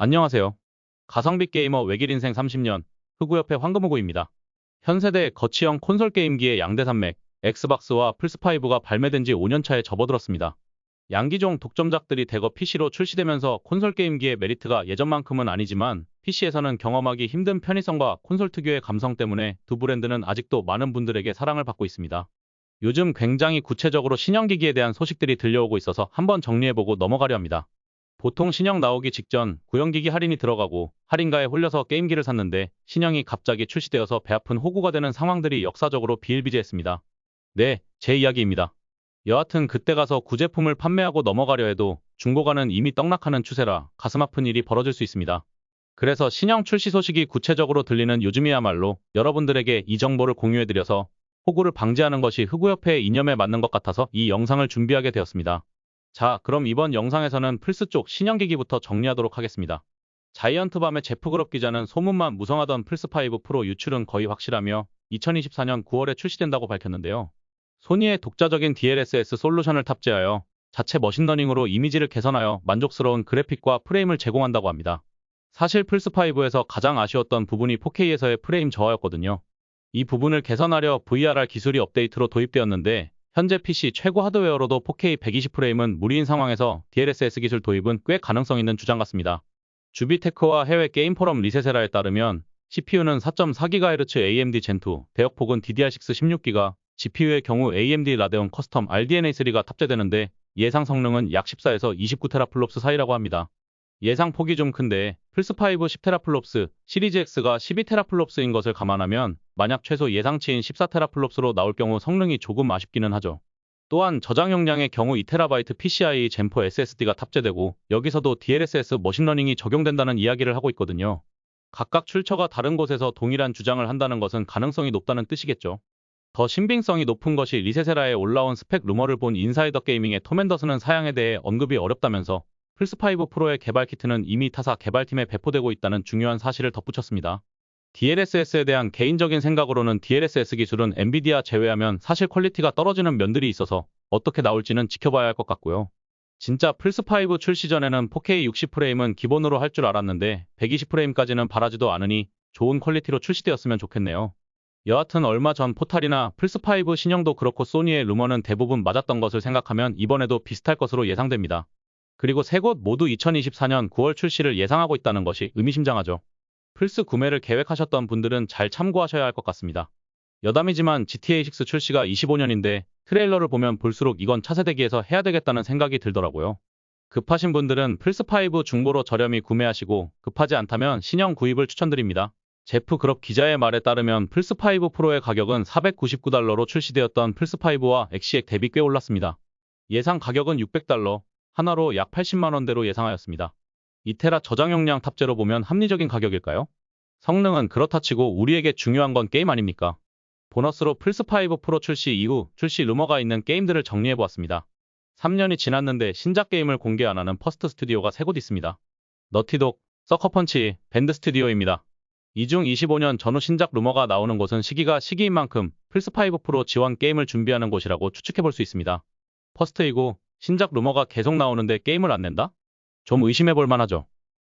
안녕하세요. 가성비 게이머 외길 인생 30년 흑우협회 황금우구입니다. 현세대 거치형 콘솔 게임기의 양대 산맥 엑스박스와 플스5가 발매된 지 5년차에 접어들었습니다. 양기종 독점작들이 대거 PC로 출시되면서 콘솔 게임기의 메리트가 예전만큼은 아니지만 PC에서는 경험하기 힘든 편의성과 콘솔 특유의 감성 때문에 두 브랜드는 아직도 많은 분들에게 사랑을 받고 있습니다. 요즘 굉장히 구체적으로 신형기기에 대한 소식들이 들려오고 있어서 한번 정리해보고 넘어가려 합니다. 보통 신형 나오기 직전 구형기기 할인이 들어가고 할인가에 홀려서 게임기를 샀는데 신형이 갑자기 출시되어서 배 아픈 호구가 되는 상황들이 역사적으로 비일비재했습니다. 네, 제 이야기입니다. 여하튼 그때 가서 구제품을 판매하고 넘어가려 해도 중고가는 이미 떡락하는 추세라 가슴 아픈 일이 벌어질 수 있습니다. 그래서 신형 출시 소식이 구체적으로 들리는 요즘이야말로 여러분들에게 이 정보를 공유해드려서 호구를 방지하는 것이 흑우협회의 이념에 맞는 것 같아서 이 영상을 준비하게 되었습니다. 자, 그럼 이번 영상에서는 플스 쪽 신형기기부터 정리하도록 하겠습니다. 자이언트밤의 제프그룹 기자는 소문만 무성하던 플스5 프로 유출은 거의 확실하며 2024년 9월에 출시된다고 밝혔는데요. 소니의 독자적인 DLSS 솔루션을 탑재하여 자체 머신러닝으로 이미지를 개선하여 만족스러운 그래픽과 프레임을 제공한다고 합니다. 사실 플스5에서 가장 아쉬웠던 부분이 4K에서의 프레임 저하였거든요. 이 부분을 개선하려 VRR 기술이 업데이트로 도입되었는데 현재 PC 최고 하드웨어로도 4K 120프레임은 무리인 상황에서 DLSS 기술 도입은 꽤 가능성 있는 주장 같습니다. 주비테크와 해외 게임 포럼 리세세라에 따르면 CPU는 4.4GHz AMD 젠2, 대역폭은 DDR6 16GB, GPU의 경우 AMD 라데온 커스텀 RDNA3가 탑재되는데 예상 성능은 약 14에서 29테라플롭스 사이라고 합니다. 예상 폭이 좀 큰데 플스5 10테라플롭스, 시리즈 X가 12테라플롭스인 것을 감안하면 만약 최소 예상치인 14테라플롭스로 나올 경우 성능이 조금 아쉽기는 하죠. 또한 저장 용량의 경우 2TB PCIe 젠4 SSD가 탑재되고 여기서도 DLSS 머신러닝이 적용된다는 이야기를 하고 있거든요. 각각 출처가 다른 곳에서 동일한 주장을 한다는 것은 가능성이 높다는 뜻이겠죠. 더 신빙성이 높은 것이 리세세라에 올라온 스펙 루머를 본 인사이더 게이밍의 톰 앤더슨은 사양에 대해 언급이 어렵다면서 플스5 프로의 개발 키트는 이미 타사 개발팀에 배포되고 있다는 중요한 사실을 덧붙였습니다. DLSS에 대한 개인적인 생각으로는 DLSS 기술은 엔비디아 제외하면 사실 퀄리티가 떨어지는 면들이 있어서 어떻게 나올지는 지켜봐야 할 것 같고요. 진짜 플스5 출시 전에는 4K 60프레임은 기본으로 할 줄 알았는데 120프레임까지는 바라지도 않으니 좋은 퀄리티로 출시되었으면 좋겠네요. 여하튼 얼마 전 포탈이나 플스5 신형도 그렇고 소니의 루머는 대부분 맞았던 것을 생각하면 이번에도 비슷할 것으로 예상됩니다. 그리고 세 곳 모두 2024년 9월 출시를 예상하고 있다는 것이 의미심장하죠. 플스 구매를 계획하셨던 분들은 잘 참고하셔야 할 것 같습니다. 여담이지만 GTA6 출시가 25년인데 트레일러를 보면 볼수록 이건 차세대기에서 해야 되겠다는 생각이 들더라고요. 급하신 분들은 플스5 중고로 저렴히 구매하시고 급하지 않다면 신형 구입을 추천드립니다. 제프 그룹 기자의 말에 따르면 플스5 프로의 가격은 499달러로 출시되었던 플스5와 엑시액 대비 꽤 올랐습니다. 예상 가격은 600달러, 하나로 약 80만원대로 예상하였습니다. 2테라 저장 용량 탑재로 보면 합리적인 가격일까요? 성능은 그렇다 치고 우리에게 중요한 건 게임 아닙니까? 보너스로 플스5 프로 출시 이후 출시 루머가 있는 게임들을 정리해보았습니다. 3년이 지났는데 신작 게임을 공개 안 하는 퍼스트 스튜디오가 3곳 있습니다. 너티독, 서커펀치, 밴드 스튜디오입니다. 이중 25년 전후 신작 루머가 나오는 곳은 시기가 시기인 만큼 플스5 프로 지원 게임을 준비하는 곳이라고 추측해볼 수 있습니다. 퍼스트이고 신작 루머가 계속 나오는데 게임을 안 낸다? 좀 의심해 볼 만하죠.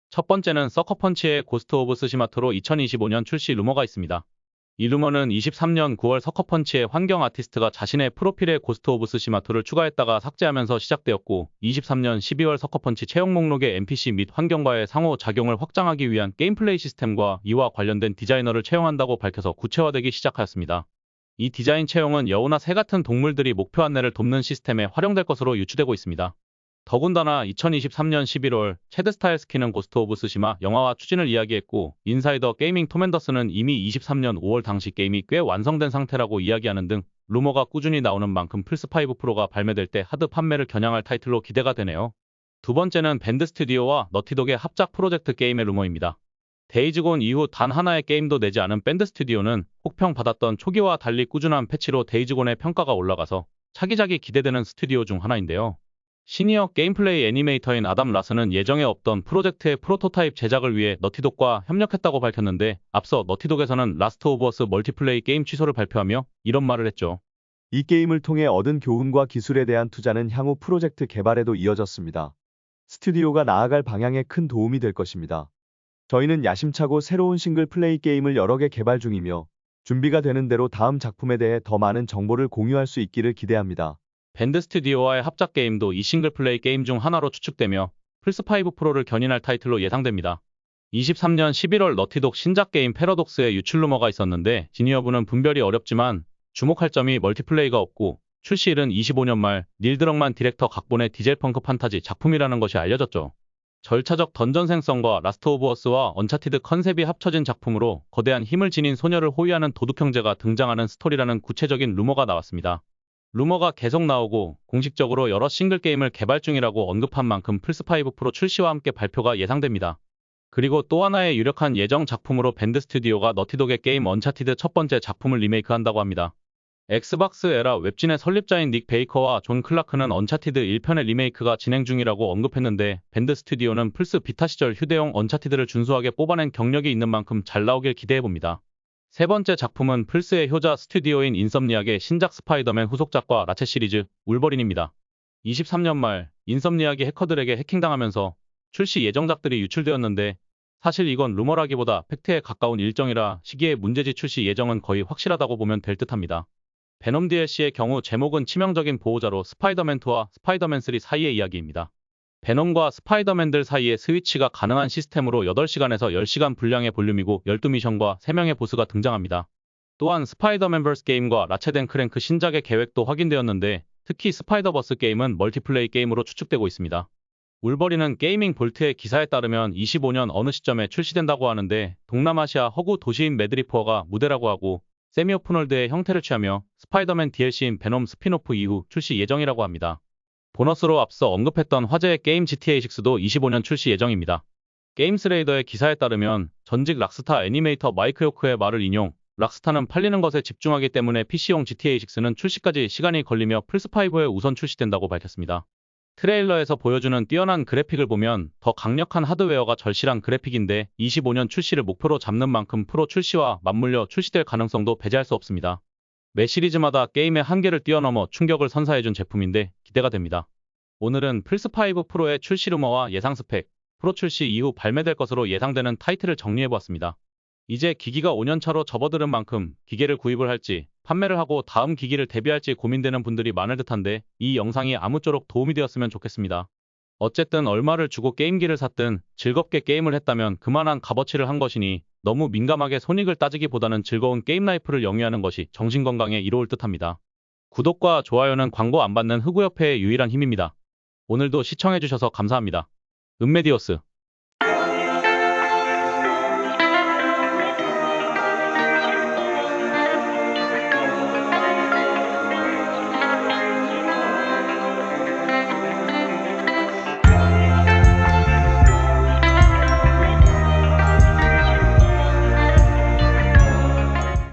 첫 번째는 서커펀치의 고스트 오브 스시마토로 2025년 출시 루머가 있습니다. 이 루머는 23년 9월 서커펀치의 환경 아티스트가 자신의 프로필에 고스트 오브 스시마토를 추가했다가 삭제하면서 시작되었고 23년 12월 서커펀치 채용 목록에 NPC 및 환경과의 상호 작용을 확장하기 위한 게임 플레이 시스템과 이와 관련된 디자이너를 채용한다고 밝혀서 구체화되기 시작하였습니다. 이 디자인 채용은 여우나 새 같은 동물들이 목표 안내를 돕는 시스템에 활용될 것으로 유추되고 있습니다. 더군다나 2023년 11월 체드 스타일 스키는 고스트 오브 스시마 영화와 추진을 이야기했고 인사이더 게이밍 토맨더스는 이미 23년 5월 당시 게임이 꽤 완성된 상태라고 이야기하는 등 루머가 꾸준히 나오는 만큼 플스5 프로가 발매될 때 하드 판매를 겨냥할 타이틀로 기대가 되네요. 두 번째는 밴드 스튜디오와 너티독의 합작 프로젝트 게임의 루머입니다. 데이즈곤 이후 단 하나의 게임도 내지 않은 밴드 스튜디오는 혹평 받았던 초기와 달리 꾸준한 패치로 데이즈곤의 평가가 올라가서 차기작이 기대되는 스튜디오 중 하나인데요. 시니어 게임플레이 애니메이터인 아담 라스는 예정에 없던 프로젝트의 프로토타입 제작을 위해 너티독과 협력했다고 밝혔는데 앞서 너티독에서는 라스트 오브 어스 멀티플레이 게임 취소를 발표하며 이런 말을 했죠. 이 게임을 통해 얻은 교훈과 기술에 대한 투자는 향후 프로젝트 개발에도 이어졌습니다. 스튜디오가 나아갈 방향에 큰 도움이 될 것입니다. 저희는 야심차고 새로운 싱글 플레이 게임을 여러 개 개발 중이며 준비가 되는 대로 다음 작품에 대해 더 많은 정보를 공유할 수 있기를 기대합니다. 밴드 스튜디오와의 합작 게임도 이 싱글 플레이 게임 중 하나로 추측되며 플스5 프로를 견인할 타이틀로 예상됩니다. 23년 11월 너티독 신작 게임 패러독스의 유출 루머가 있었는데 진위 여부는 분별이 어렵지만 주목할 점이 멀티플레이가 없고 출시일은 25년 말 닐 드럭만 디렉터 각본의 디젤 펑크 판타지 작품이라는 것이 알려졌죠. 절차적 던전 생성과 라스트 오브 어스와 언차티드 컨셉이 합쳐진 작품으로 거대한 힘을 지닌 소녀를 호위하는 도둑 형제가 등장하는 스토리라는 구체적인 루머가 나왔습니다. 루머가 계속 나오고 공식적으로 여러 싱글 게임을 개발 중이라고 언급한 만큼 플스5 프로 출시와 함께 발표가 예상됩니다. 그리고 또 하나의 유력한 예정 작품으로 밴드 스튜디오가 너티독의 게임 언차티드 첫 번째 작품을 리메이크한다고 합니다. 엑스박스 에라 웹진의 설립자인 닉 베이커와 존 클라크는 언차티드 1편의 리메이크가 진행 중이라고 언급했는데 밴드 스튜디오는 플스 비타 시절 휴대용 언차티드를 준수하게 뽑아낸 경력이 있는 만큼 잘 나오길 기대해봅니다. 세 번째 작품은 플스의 효자 스튜디오인 인썸니악의 신작 스파이더맨 후속작과 라체 시리즈 울버린입니다. 23년 말 인썸니악이 해커들에게 해킹당하면서 출시 예정작들이 유출되었는데 사실 이건 루머라기보다 팩트에 가까운 일정이라 시기에 문제지 출시 예정은 거의 확실하다고 보면 될 듯합니다. 베놈 DLC의 경우 제목은 치명적인 보호자로 스파이더맨2와 스파이더맨3 사이의 이야기입니다. 베놈과 스파이더맨들 사이에 스위치가 가능한 시스템으로 8시간에서 10시간 분량의 볼륨이고 12미션과 3명의 보스가 등장합니다. 또한 스파이더맨 버스 게임과 라체덴 크랭크 신작의 계획도 확인되었는데 특히 스파이더버스 게임은 멀티플레이 게임으로 추측되고 있습니다. 울버린은 게이밍 볼트의 기사에 따르면 25년 어느 시점에 출시된다고 하는데 동남아시아 허구 도시인 매드리퍼가 무대라고 하고 세미오프널드의 형태를 취하며 스파이더맨 DLC인 베놈 스피노프 이후 출시 예정이라고 합니다. 보너스로 앞서 언급했던 화제의 게임 GTA6도 25년 출시 예정입니다. 게임스레이더의 기사에 따르면 전직 락스타 애니메이터 마이크 요크의 말을 인용, 락스타는 팔리는 것에 집중하기 때문에 PC용 GTA6는 출시까지 시간이 걸리며 플스5에 우선 출시된다고 밝혔습니다. 트레일러에서 보여주는 뛰어난 그래픽을 보면 더 강력한 하드웨어가 절실한 그래픽인데 25년 출시를 목표로 잡는 만큼 프로 출시와 맞물려 출시될 가능성도 배제할 수 없습니다. 매 시리즈마다 게임의 한계를 뛰어넘어 충격을 선사해준 제품인데 기대가 됩니다. 오늘은 플스5 프로의 출시 루머와 예상 스펙, 프로 출시 이후 발매될 것으로 예상되는 타이틀을 정리해보았습니다. 이제 기기가 5년차로 접어들은 만큼 기계를 구입을 할지 판매를 하고 다음 기기를 대비할지 고민되는 분들이 많을 듯한데 이 영상이 아무쪼록 도움이 되었으면 좋겠습니다. 어쨌든 얼마를 주고 게임기를 샀든 즐겁게 게임을 했다면 그만한 값어치를 한 것이니 너무 민감하게 손익을 따지기보다는 즐거운 게임 라이프를 영위하는 것이 정신건강에 이로울 듯합니다. 구독과 좋아요는 광고 안 받는 흑우협회의 유일한 힘입니다. 오늘도 시청해주셔서 감사합니다. 은메디오스